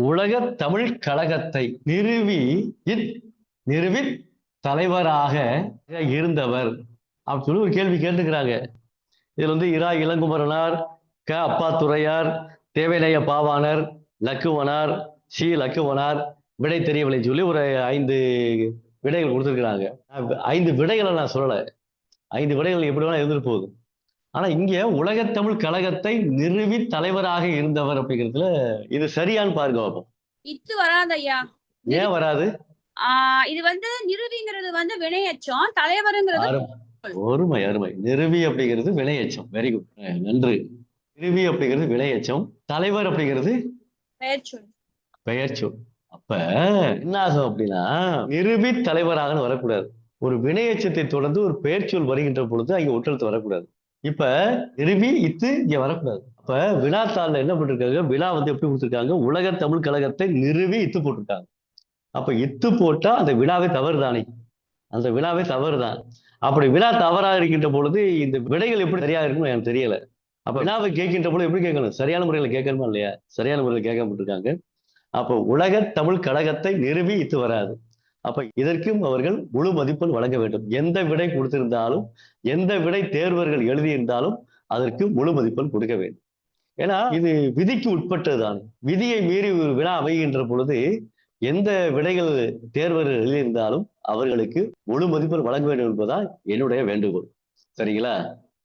உலக தமிழ் கழகத்தை நிறுவி இத் நிறுவி தலைவராக இருந்தவர் அப்படின்னு சொல்லி ஒரு கேள்வி கேட்டுக்கிறாங்க இதுல வந்து இரா இளங்குமரனார் க அப்பாத்துரையார் தேவநேய பாவாணர் லக்குவனார் சி லக்குவனார் விடை தெரியவில்லைன்னு சொல்லி ஒரு ஐந்து விடைகள் கொடுத்துருக்குறாங்க. ஐந்து விடைகளை நான் சொல்லலை. ஐந்து விடைகள் எப்படி வேணா இருந்துட்டு போகுது ஆனா இங்க உலகத்தமிழ் கழகத்தை நிறுவி தலைவராக இருந்தவர் அப்படிங்கிறதுல இது சரியான்னு பாருங்க பார்ப்போம் இத்து வராது ஐயா ஏன் வராது? ஆஹ் இது வந்து நிறுவிங்கிறது வந்து வினையச்சம் தலைவருங்கிறது. ஒருமை அருமை நிறுவி அப்படிங்கிறது வினையச்சம். வெரி குட் நன்று. நிறுவி அப்படிங்கிறது வினையச்சம். தலைவர் அப்படிங்கிறது பெயர் சொல் பெயர் சொல் அப்ப என்ன ஆகும் அப்படின்னா நிறுவி தலைவராகன்னு வரக்கூடாது. ஒரு வினையச்சத்தை தொடர்ந்து ஒரு பெயர் சொல் வருகின்ற பொழுது அங்க ஒற்றெழுத்து வரக்கூடாது. இப்ப நிறுவி இத்து இங்க வரக்கூடாது. அப்ப வினாத்தாள்ல என்ன பண்ணிருக்காங்க விழா வந்து எப்படி கொடுத்துருக்காங்க? உலக தமிழ் கழகத்தை நிறுவி இத்து போட்டிருக்காங்க. அப்ப இத்து போட்டா அந்த வினாவே தவறு தானே அந்த வினாவே தவறு தான் அப்படி வினா தவறாக இருக்கின்ற பொழுது இந்த விடைகள் எப்படி சரியா இருக்குன்னு எனக்கு தெரியல. அப்ப விழாவை கேட்கின்ற பொழுது எப்படி கேட்கணும்? சரியான முறையில கேட்கணுமா இல்லையா? சரியான முறையில் கேட்கப்பட்டிருக்காங்க அப்போ உலக தமிழ் கழகத்தை நிறுவி இத்து வராது. அப்ப இதற்கும் அவர்கள் முழு மதிப்பெண் வழங்க வேண்டும். எந்த விடை கொடுத்திருந்தாலும் எந்த விடை தேர்வர்கள் எழுதியிருந்தாலும் அதற்கு முழு மதிப்பெண் கொடுக்க வேண்டும். ஏன்னா இது விதிக்கு உட்பட்டதுதான். விதியை மீறி ஒரு வினா அமைகின்ற பொழுது எந்த விடைகள் தேர்வர்கள் எழுதியிருந்தாலும் அவர்களுக்கு முழு மதிப்பெண் வழங்க வேண்டும் என்பதுதான் என்னுடைய வேண்டுகோள். சரிங்களா?